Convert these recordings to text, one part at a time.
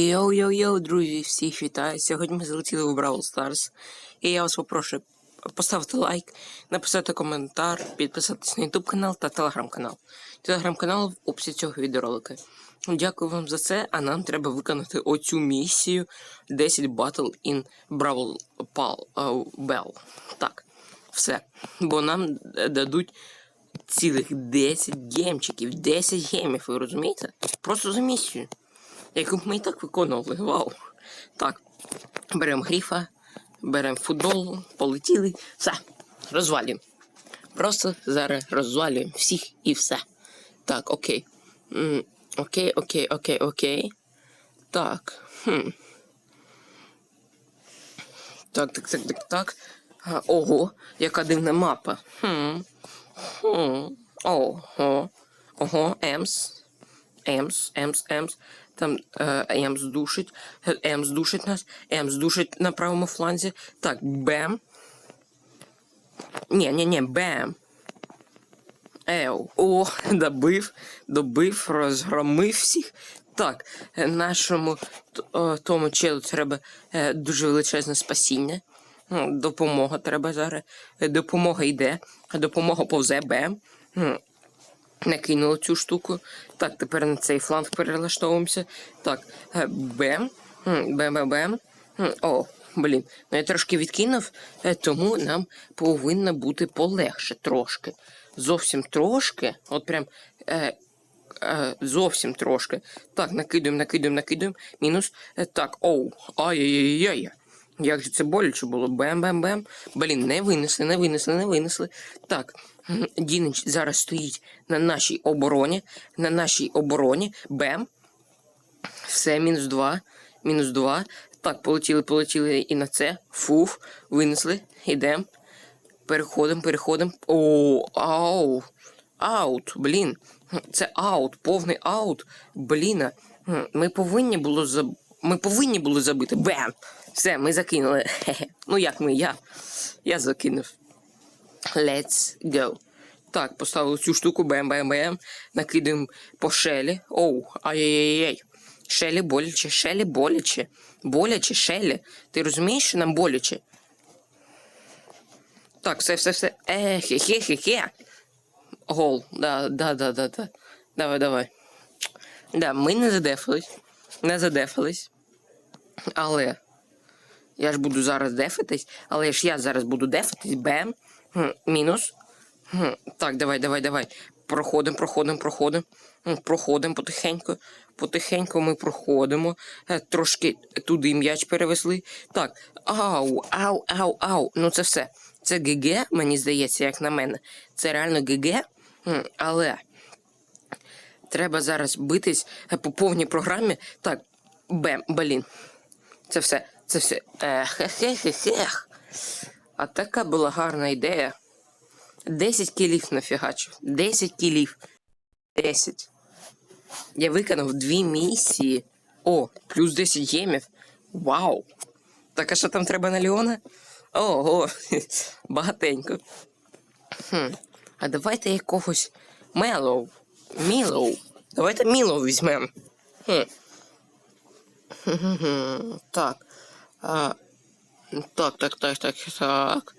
Йоу-йоу-йоу, друзі, всіх вітаю. Сьогодні ми залетіли у Бравл Старс. І я вас попрошу поставити лайк, написати коментар, підписатись на YouTube канал та телеграм-канал. Телеграм-канал в описі цього відеоролика. Дякую вам за це, а нам треба виконати оцю місію 10 Battle in Brawl Bell. Так, все. Бо нам е, дадуть цілих 10 гемчиків, 10 гемів, ви розумієте? Просто за місію яку ми і так виконували. Вау. Так, беремо гріфа, беремо футбол, полетіли. Все, розвалюємо. Просто зараз розвалюємо всіх і все. Так, окей. Окей, окей, окей, окей. Так. Хм. Так, так, так, так, так. А, Ого, яка дивна мапа. Хм. Хм. Ого. Ого, Емс. Емс, Емс, Емс. Там е, Емс душить. Е, Емс душить нас. Емс душить на правому фланзі. Так, Бем. Ні, ні, ні, Бем. Еу. О, добив, добив, розгромив всіх. Так, нашому тому челу треба е, дуже величезне спасіння. Ну, Допомога треба зараз. Допомога йде. Допомога повзе Бем. М, накинули цю штуку. Так, тепер на цей фланг перелаштовуємося. Так, е, бем. Бем-бем-бем. О, блін. Ну я трошки відкинув, е, тому нам повинно бути полегше трошки. Зовсім трошки. От прям. Е, е, зовсім трошки. Так, накидуємо, накидуємо, накидуємо. Мінус. Е, так, оу. Ай-яй-яй-яй. Як же це боляче було? Бем-бем-бем. Блін, не винесли, не винесли, не винесли. Так, Дінич зараз стоїть на нашій обороні. На нашій обороні. Бем. Все, мінус два. Мінус два. Так, полетіли, полетіли і на це. Фуф. Винесли. Ідемо. Переходимо, переходимо. О, ау. Аут, блін. Це аут, повний аут. Бліна. Ми повинні було заб... Ми повинні були забити. Бем! Все, ми закинули. Хе-хе. Ну як ми, я. Я закинув. Let's go. Так, поставили цю штуку, бем-бем-бем. Накидаємо по шелі. Оу, ай-яй-яй. Шелі боляче, шелі боляче. Боляче, шелі. Ти розумієш, що нам боляче? Так, все, все, все. Е, хе-хе-хе-хе. Гол. Да, да, да, да, да. Давай, давай. Да, ми не задефались. Не задефались. Але. Я ж буду зараз дефатись, але ж я зараз буду дефатись. Бем. Мінус. Так, давай, давай, давай. Проходимо, проходимо, проходимо. Проходимо потихеньку. Потихеньку ми проходимо. Е, Трошки туди м'яч перевезли. Так. Ау, ау, ау, ау. Ну це все. Це ГГ, мені здається, як на мене. Це реально ГГ. Але треба зараз битись е, по повній програмі. Так, бем, блін. Це все, це все. Ех-хе-хе-хех. А така була гарна ідея. 10 кілів нафігачив. 10 кілів. 10. Я виконав дві місії. О, плюс 10 гемів. Вау! Так а що там треба на Леона? Ого, багатенько. Хм. А давайте якогось Мелоу. Мілоу. Давайте Мілоу візьмемо. Хм. Так. А, так, так, так, так, так.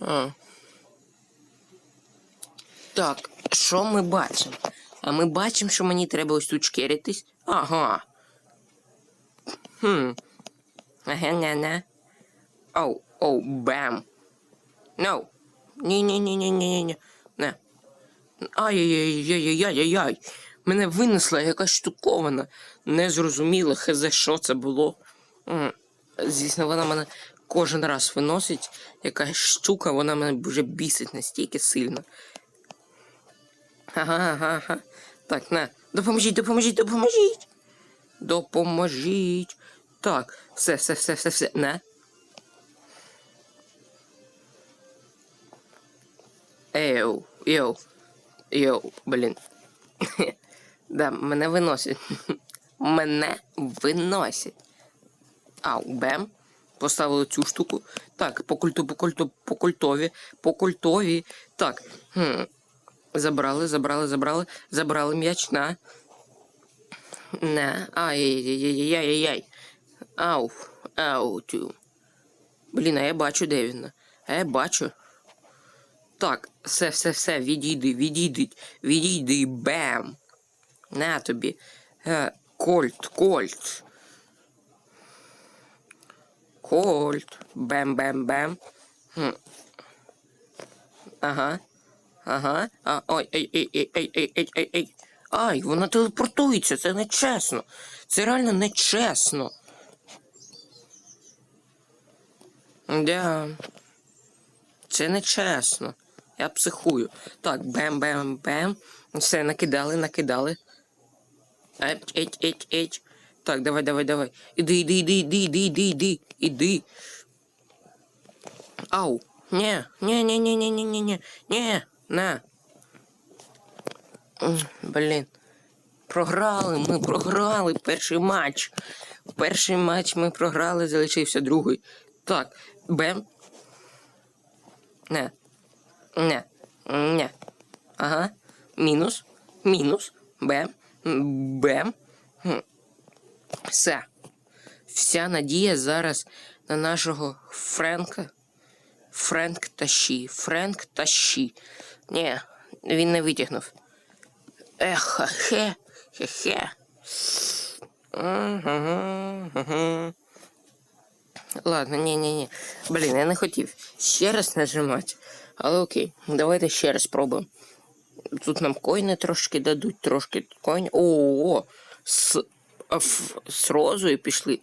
А. Так, що ми бачимо? А ми бачимо, що мені треба ось тут шкеритись. Ага. Хм. Ага, на на. Оу, оу, бам. No. Ні, ні, ні, ні, ні, ні, ні. Не. Ай-яй-яй-яй-яй-яй-яй. Мене винесла якась штукована. Не зрозуміло, хезе, що це було. Звісно, вона мене кожен раз виносить. Якась штука, вона мене вже бісить настільки сильно. Ага, ага, ага. Так, на. Допоможіть, допоможіть, допоможіть. Допоможіть. Так, все, все, все, все, все. На. Еу, йоу. Йоу, блін. да, мене виносять. мене виносять. Ау, бем. Поставили цю штуку. Так, по культу, по культу, по культові, по культові. Так. Хм. Забрали, забрали, забрали, забрали м'яч на. Не. Ай-яй-яй-яй-яй. Ау. Ау. Тю. Блін, а я бачу, де він. А я бачу. Так, все, все, все, відійди, відійди, відійди, бем. На тобі. Е, кольт, кольт. Кольт. Бем-бем-бем. Ага. Ага. А, ой, ей, ей, ей, ей, ей, ей, ей, ей. Ай, вона телепортується, це нечесно. Це реально нечесно. Да. Це нечесно. Я психую. Так, бем-бем-бем. Все, накидали, накидали. Еть, еть, еть, еть. Так, давай, давай, давай. Іди, іди, іди, іди, іди, іди, іди, іди. Ау. Ні, ні, ні, ні, ні, ні, ні, ні, ні, на. Блін. Програли, ми програли перший матч. Перший матч ми програли, залишився другий. Так, бем. Не. Не. Не. Ага. Мінус. Мінус. Бем. Бем. Все. Вся надія зараз на нашого Френка. Френк тащі. Френк тащі. Ні, він не витягнув. Ех, хе, хе-хе. Ладно, ні-ні-ні. Блін, я не хотів ще раз нажимати. Але окей, давайте ще раз спробуємо. Тут нам коїни трошки дадуть, трошки коїн. О, а, ф- з розою пішли.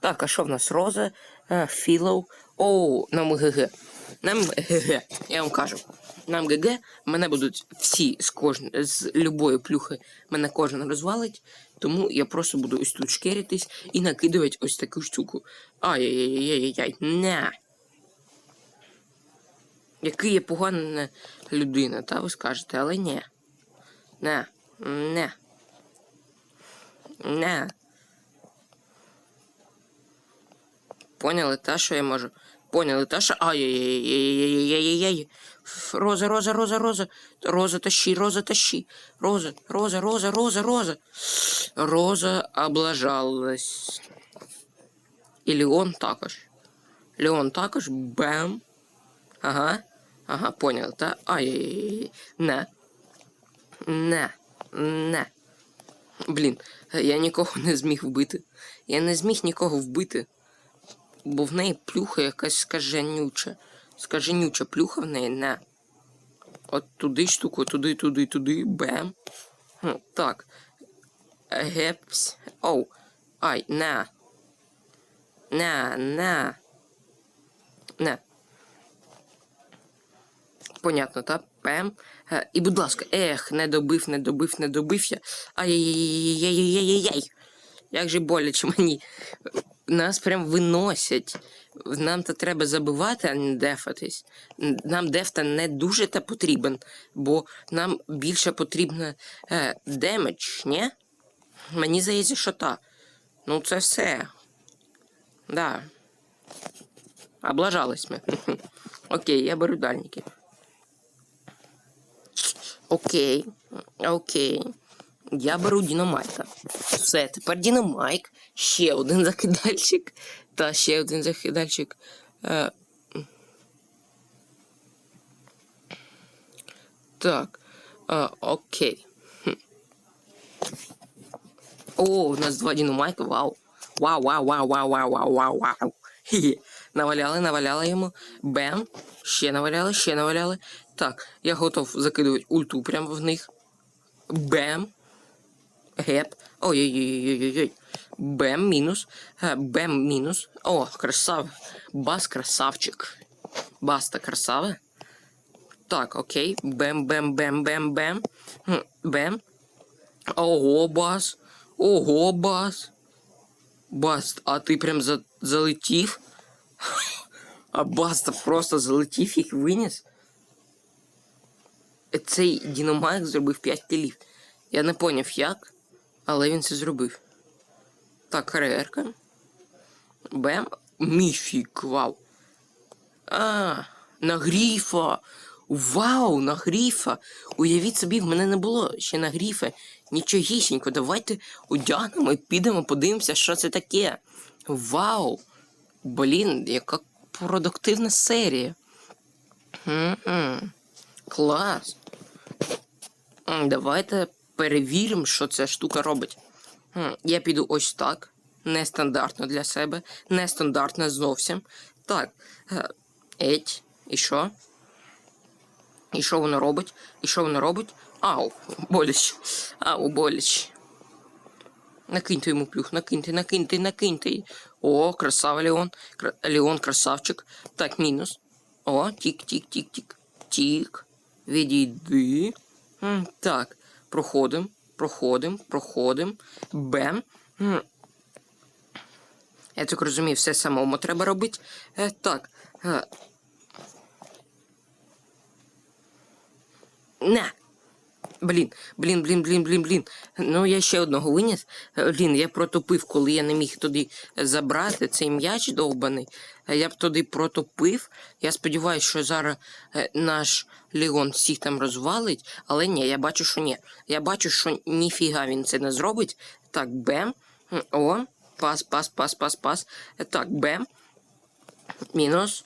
Так, а що в нас? Роза, а, філоу. О, нам ГГ. Нам ГГ, я вам кажу. Нам ГГ, мене будуть всі з кожн... з любої плюхи, мене кожен розвалить, тому я просто буду ось тут шкеритись і накидувати ось таку штуку. Ай-яй-яй-яй-яй, не. Який я погана людина, та ви скажете, але ні. Не, не. Не. Поняли, та, що я можу? Поняли, та, що. Ай-яй-яй-яй-яй-яй-яй. Роза, роза, роза, роза. Роза тащи, роза тащи. Роза, роза, роза, роза, роза. Роза облажалась. І Леон також. Леон також. Бем. Ага. Ага, понял, та? Ай-яй-яй. Не. Не. Не. Блін, я нікого не зміг вбити. Я не зміг нікого вбити. Бо в неї плюха якась скаженюча. Скаженюча плюха в неї не. От туди штуку, туди, туди, туди, бем. Хм, так. Гепс. Оу. Ай, на. На, на. Не. Понятно, так? Пем. Е, І, будь ласка, ех, не добив, не добив, не добив я. Ай-яй-яй-яй-яй-яй-яй. Як же боляче мені. Нас прям виносять. Нам то треба забивати, а не дефатись. Нам дефта не дуже та потрібен, бо нам більше потрібно е, демедж, ні? Мені здається, що так. Ну, це все. Да. Облажались ми. Окей, я беру дальники. Окей. Окей. Я беру Дінамайка. Все, тепер Дінамайк. Ще один закидальчик. Та ще один закидальчик. Е, так. Е, окей. Хм. О, у нас два Дінамайка. Вау. Вау, вау, вау, вау, вау, вау, вау, вау. Наваляли, наваляли йому. Бем. Ще наваляли, ще наваляли. Так, я готов закидувати ульту прямо в них. Бем. Геп. Ой-ой-ой-ой-ой. Бем мінус. Е, Бем мінус. О, красав. Бас красавчик. Баста красава. Так, окей. Бем, бем, бем, бем, бем. Бем. Ого, бас. Ого, бас. Бас, а ти прям за... залетів? А Баста просто залетів їх виніс. Цей Дінамайк зробив 5 кілів. Я не поняв як, але він це зробив. Так, РРка. Бем. Міфік, вау. А, на гріфа. Вау, на гріфа! Уявіть собі, в мене не було ще на гріфа нічогісінько. Давайте одягнемо і підемо, подивимося, що це таке. Вау! Блін, яка продуктивна серія. М-м. Клас. Давайте перевіримо, що ця штука робить. Я піду ось так. Нестандартно для себе. Нестандартно зовсім. Так. е, Еть. І що? І що воно робить? І що воно робить? Ау, боляче. Ау, боляче. Накиньте йому плюх, накиньте, накиньте, накиньте. О, красава Леон. Кра... Леон красавчик. Так, мінус. О, тік, тік. Відійди. Так, проходим, проходим, проходим. Бем. Я так розумію, все самому треба робити. Е, так. Е. На. Блін, блін, блін, блін, блін, блін. Ну, я ще одного виніс. Е, Блін, я протопив, коли я не міг туди забрати цей м'яч довбаний. Е, Я б туди протопив. Я сподіваюся, що зараз е, наш Леон всіх там розвалить, але ні, я бачу, що ні. Я бачу, що ніфіга він це не зробить. Так, бем. О, пас, пас, пас, пас, пас. Так, бем. Мінус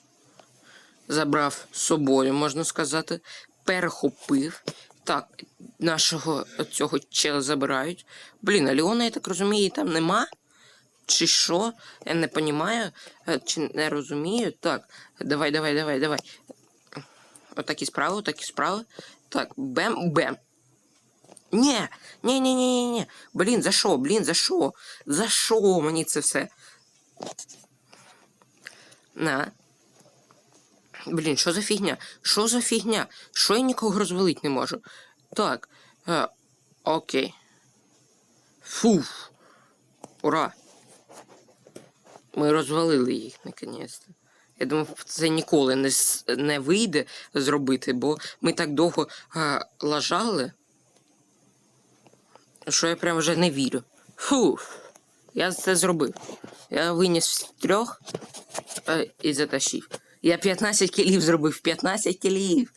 забрав з собою, можна сказати, перехопив. Так, нашого цього чела забирають. Блін, а Леона, я так розумію, там нема? Чи що? Я не розумію, чи не розумію. Так, давай, давай, давай, давай. Отакі справи, отакі справи. Так, бем, бем. Ні, ні, ні, ні, ні, ні. Блін, за що? Блін, за що? За що мені це все? На. Блін, що за фігня? Що за фігня? Що я нікого розвалити не можу? Так. Е, окей. Фуф. Ура. Ми розвалили їх наконець-то. Я думав, це ніколи не, не вийде зробити, бо ми так довго е, лажали, що я прям вже не вірю. Фуф. Я це зробив. Я виніс трьох е, і затащив. Я 15 кілів зробив. 15 кілів.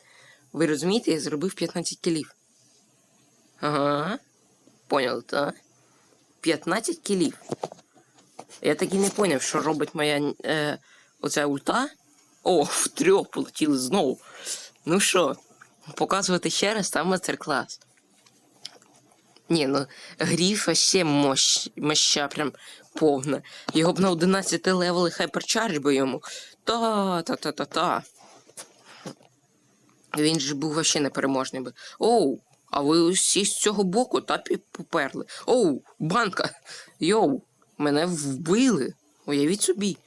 Ви розумієте, я зробив 15 кілів. Ага. Понял, так? 15 кілів. Я так і не поняв, що робить моя е, оця ульта. О, в трьох полетіли знову. Ну що, показувати ще раз там мастер-клас. Ні, ну гріфа ще мощ, моща прям повна. Його б на 11 левели хайперчардж би йому. Та, та, та, та, та. Він же був вообще непереможний би. Оу, а ви усі з цього боку та поперли. Оу, банка. Йоу, мене вбили. Уявіть собі.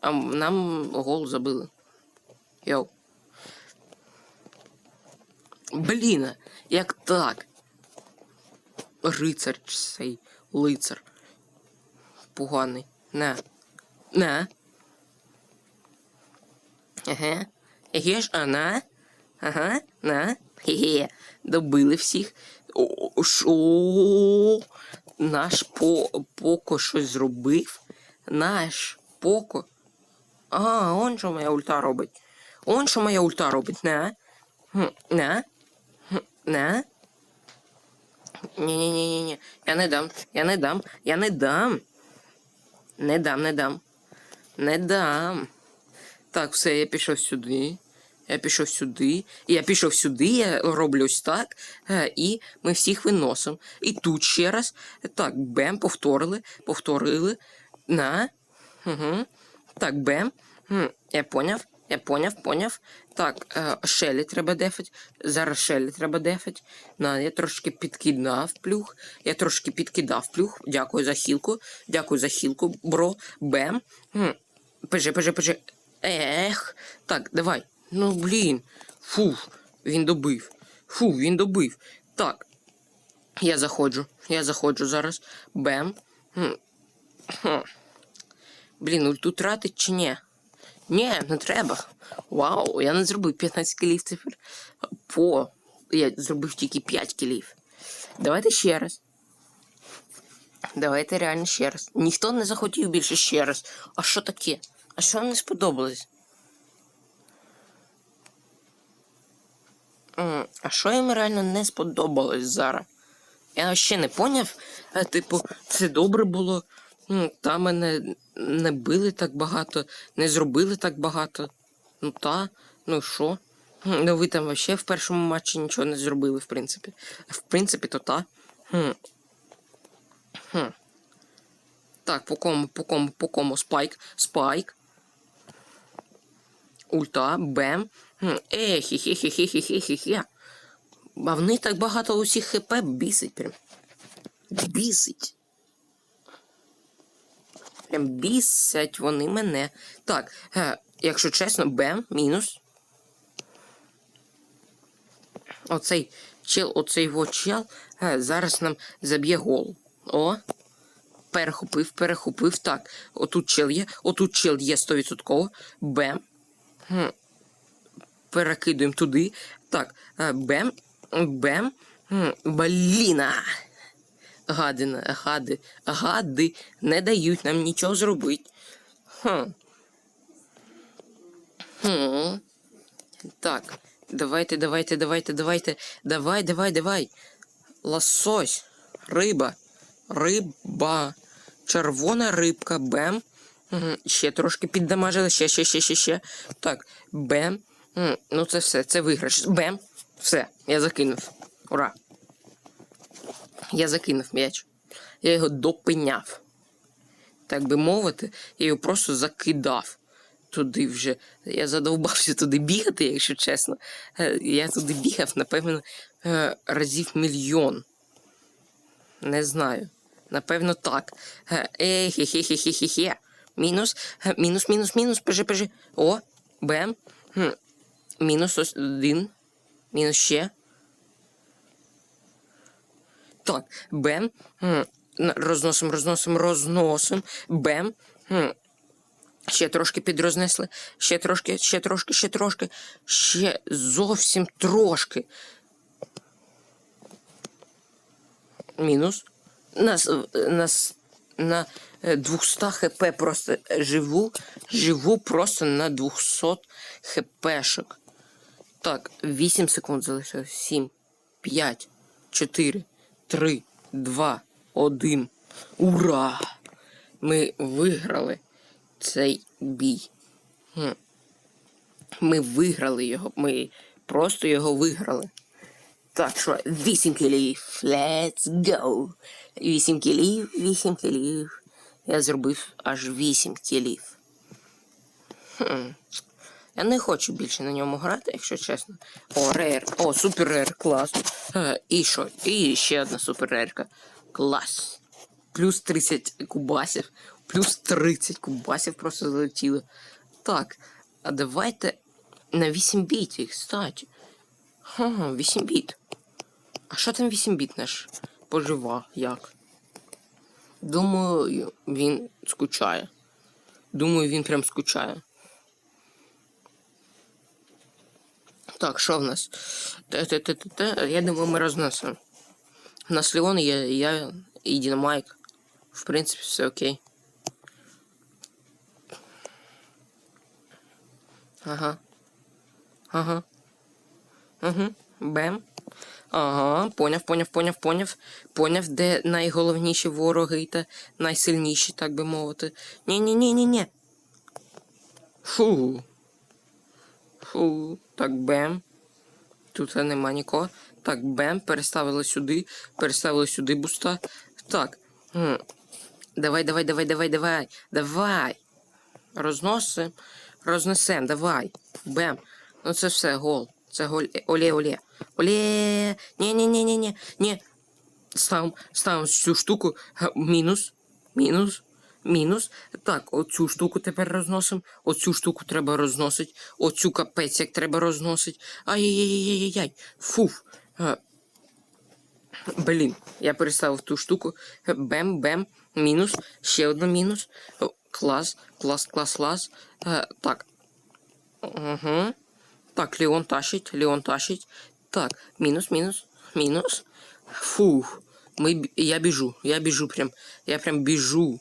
А нам гол забили. Йоу. Блін, як так? Рицар цей лицар. Поганий. На. На. Ага. Є ж она. Ага, на. Хе-хе. Добили всіх. Шо? Наш по, Поко щось зробив? Наш Поко. А, он що моя ульта робить. Он що моя ульта робить, на. На. На. Ні-ні-ні-ні. Я не дам. Я не дам. Я не дам. Не дам, не дам. Не дам. Так, все, я пішов сюди. Я пішов сюди. Я пішов сюди, я роблю ось так. е, І ми всіх виносимо. І тут ще раз. Так, бем, повторили, повторили. На. Угу. Так, бем. Я поняв. Я поняв, поняв. Так, е, Шелі треба дефать. Зараз Шелі треба дефать. На, я трошки підкидав плюх. Я трошки підкидав плюх. Дякую за хілку. Дякую за хілку, бро. Бем. Пежи, пежи, пежи. Ех. Так, давай. Ну, блін. Фух, він добив. Фу, він добив. Так. Я заходжу. Я заходжу зараз. Бем. Хм. Хм. Блін, ульту тратить чи ні? Ні, не треба. Вау, я не зробив 15 кілів тепер. По. Я зробив тільки 5 кілів. Давайте ще раз. Давайте реально ще раз. Ніхто не захотів більше ще раз. А що таке? А що вам не сподобалось? А що їм реально не сподобалось зараз? Я ще не поняв. Е, Типу, це добре було. Та мене не били так багато, не зробили так багато. Ну та, ну що? Ну ви там вообще в першому матчі нічого не зробили, в принципі. В принципі, то та. Хм. Хм. Так, по кому, по кому, по кому? Спайк, спайк. Ульта, бем. Е, хі-хі-хі-хі-хі-хі-хі. А в них так багато усіх хп бісить прям. Бісить. Прям бісять вони мене. Так, е, якщо чесно, бем, мінус. Оцей чел, оцей вот чел е, зараз нам заб'є гол. О. Перехопив, перехопив. Так. Отут чел є, отут чел є 100%. Бем. Перекидуємо туди. Так, е, бем. Бем. Хм. Бліна. Гади, гади, гади не дають нам нічого зробити. Хм. Хм. Так, давайте, давайте, давайте, давайте. Давай, давай, давай. Лосось. Риба. Риба. Червона рибка. Бем. Мгм. Ще трошки піддамажили. Ще, ще, ще, ще, ще. Так, бем. Ну це все, це виграш. Бем. Все, я закинув. Ура. Я закинув м'яч. Я його допиняв. Так би мовити, я його просто закидав. Туди вже. Я задовбався туди бігати, якщо чесно. Е, Я туди бігав, напевно, е, разів мільйон. Не знаю. Напевно, так. Е, хе-хе-хе-хе-хе. Мінус, е, мінус, мінус, мінус, пежи, пежи. О, бем. Мінус один. Мінус ще. Так, бем. Розносим, розносим, розносим. Бем. Ще трошки підрознесли. Ще трошки, ще трошки, ще трошки. Ще зовсім трошки. Мінус. Нас, нас на е, 200 хп просто живу. Живу просто на 200 хпшок. Так, 8 секунд залишилось. 7, 5, 4, 3, 2, 1. Ура! Ми виграли цей бій. Ми виграли його. Ми просто його виграли. Так, що, 8 кілів. Let's go. 8 кілів, 8 кілів. Я зробив аж 8 кілів. Хм. Я не хочу більше на ньому грати, якщо чесно. О, рейр. О, супер рейр, клас. Е, і що? І ще одна супер рейрка. Клас. Плюс 30 кубасів. Плюс 30 кубасів просто залетіло. Так, а давайте на 8 бітів, кстати. Ага, 8 біт. А що там 8 біт наш пожива? Як? Думаю, він скучає. Думаю, він прям скучає. Так, що в нас? Те-те-те-те-те. Я думаю, ми рознесемо. У нас Леон є, я і Дінамайк. В принципі, все окей. Ага. Ага. Угу. Бем. Ага, поняв, поняв, поняв, поняв. Поняв, де найголовніші вороги та найсильніші, так би мовити. Ні-ні-ні-ні-ні. Фу. Фу. Так, бем. Тут нема нікого. Так, бем, переставили сюди, переставили сюди буста. Так. Давай, давай, давай, давай, давай. Давай. Розносим. Рознесем, давай. Бем. Ну це все, гол. Це олє. Олє. Ні, ні, ні, ні, ні. Ні. Ставим, ставим цю штуку. Мінус. Мінус. Мінус. Так, оцю штуку тепер розносимо. Оцю штуку треба розносити. Оцю капець як треба розносити. Ай-яй-яй-яй-яй. Фуф. Блін, я переставив ту штуку. Бем-бем. Мінус. Ще одна мінус. Клас, клас, клас, клас. Так. Угу. Так, Леон тащить, Леон тащить. Так, мінус, мінус, мінус. Фух. Б- я біжу, я біжу прям. Я прям біжу.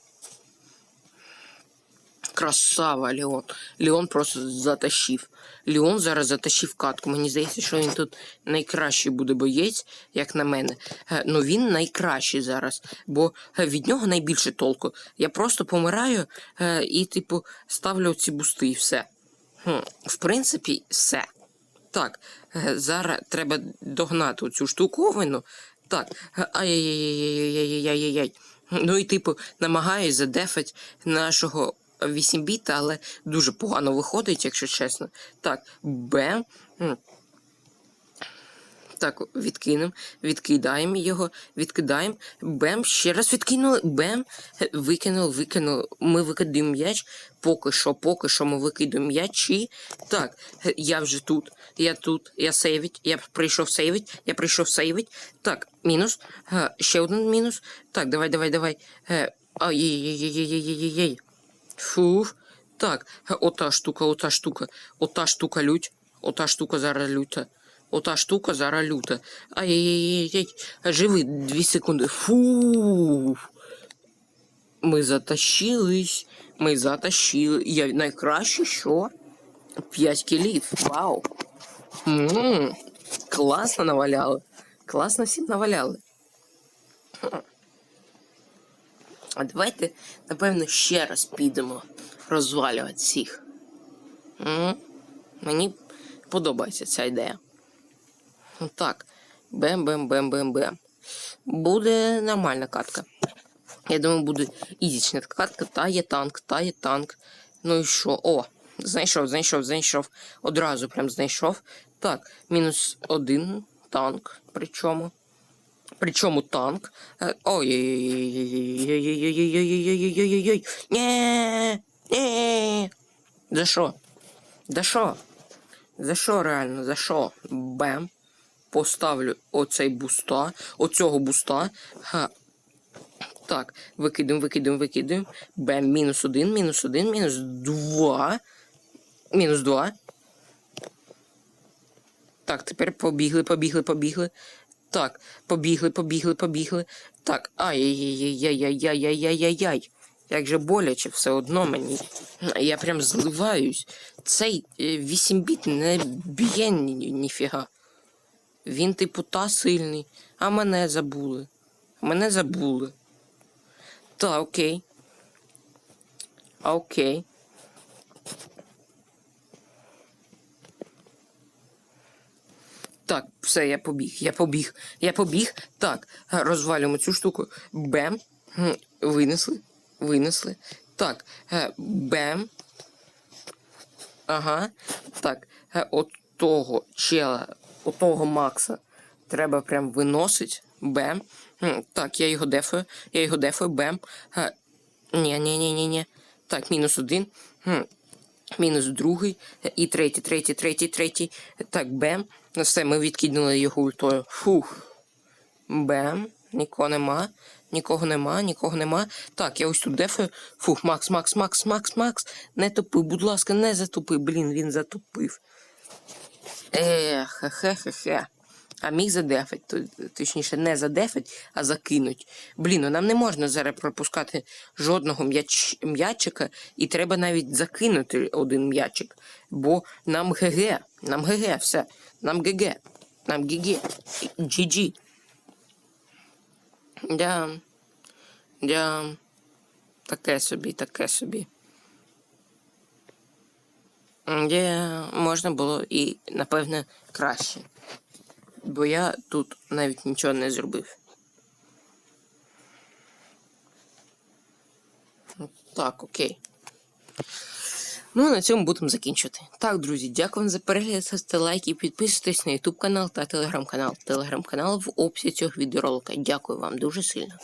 Красава, Леон. Леон просто затащив. Леон зараз затащив катку. Мені здається, що він тут найкращий буде боєць, як на мене. Е, Ну він найкращий зараз, бо е, від нього найбільше толку. Я просто помираю е, і, типу, ставлю ці бусти і все. Хм, В принципі, все. Так, е, зараз треба догнати цю штуковину. Так, е, ай-яй-яй-яй-яй-яй-яй-яй. Ну і типу намагаюсь задефати нашого 8 біта, але дуже погано виходить, якщо чесно. Так, Б. Так, відкинемо, відкидаємо його, відкидаємо, бем, ще раз відкинули, бем, викинули, викинули. Ми викидаємо м'яч. Поки що, поки що ми викидаємо м'ячі. Так, я вже тут, я тут, я сейвить, я прийшов сейвить, я прийшов сейвить. Так, мінус, ще один мінус. Так, давай, давай, давай. Е, Ай-яй-яй-яй-яй-яй-яй. Фух. Так, е, ота штука, ота штука, ота штука лють, ота штука зараз люта. Ота штука зараз люта. Ай-яй-яй-яй. Живи, дві секунди. Фу. Ми затащились. Ми затащили. Я найкраще, що? П'ять кілів. Вау. м Класно наваляли. Класно всім наваляли. А давайте, напевно, ще раз підемо розвалювати всіх. М? Мені подобається ця ідея. Так. Бем-бем-бем-бем-бем. Буде нормальна катка. Я думаю, буде ізічна катка. Та є танк, та є танк. Ну і що? О, знайшов, знайшов, знайшов. Одразу прям знайшов. Так, мінус один танк. Причому. Причому танк. Ой-ой-ой-ой-ой-ой-ой-ой-ой-ой. Нее-ей! Неей! За що? За що? За що реально? За що? Бем. Поставлю оцей буста, оцього буста. Ха. Так, викидаємо, викидаємо, викидаємо. Бем, мінус один, мінус один, мінус два. Мінус два. Так, тепер побігли, побігли, побігли. Так, побігли, побігли, побігли. Так, ай-яй-яй-яй-яй-яй-яй-яй-яй. Як же боляче все одно мені. Я прям зливаюсь. Цей 8 біт не б'є ні- ні- ніфіга. Він, типу, та сильний, а мене забули. Мене забули. Та, окей. Окей. Так, все, я побіг, я побіг, я побіг. Так, розвалюємо цю штуку. Бем. Винесли, винесли. Так, е, бем. Ага. Так, е, от того чела, от того Макса треба прям виносить. Бем. Так, я його дефаю, я його дефаю, бем. Ні, ні, ні, ні, ні. Так, мінус один. Мінус другий. І третій, третій, третій, третій. Так, бем. Ну все, ми відкинули його ультою. Фух. Бем. Нікого нема. Нікого нема, нікого нема. Так, я ось тут дефаю. Фух, Макс, Макс, Макс, Макс, Макс. Не тупи, будь ласка, не затупи. Блін, він затупив. Ех, хе-хе-хе. А міг задефать, точніше, не задефать, а закинуть. Блін, ну нам не можна зараз пропускати жодного м'яч, м'ячика, і треба навіть закинути один м'ячик. Бо нам ГГ, нам ГГ, все. Нам ГГ. Нам ГГ. GG. Да. Да. Таке собі, таке собі. Де можна було і, напевне, краще. Бо я тут навіть нічого не зробив. Так, окей. Ну, а на цьому будемо закінчувати. Так, друзі, дякую вам за перегляд, ставте лайки, підписуйтесь на YouTube канал та телеграм-канал. Телеграм-канал в описі цього відеоролика. Дякую вам дуже сильно.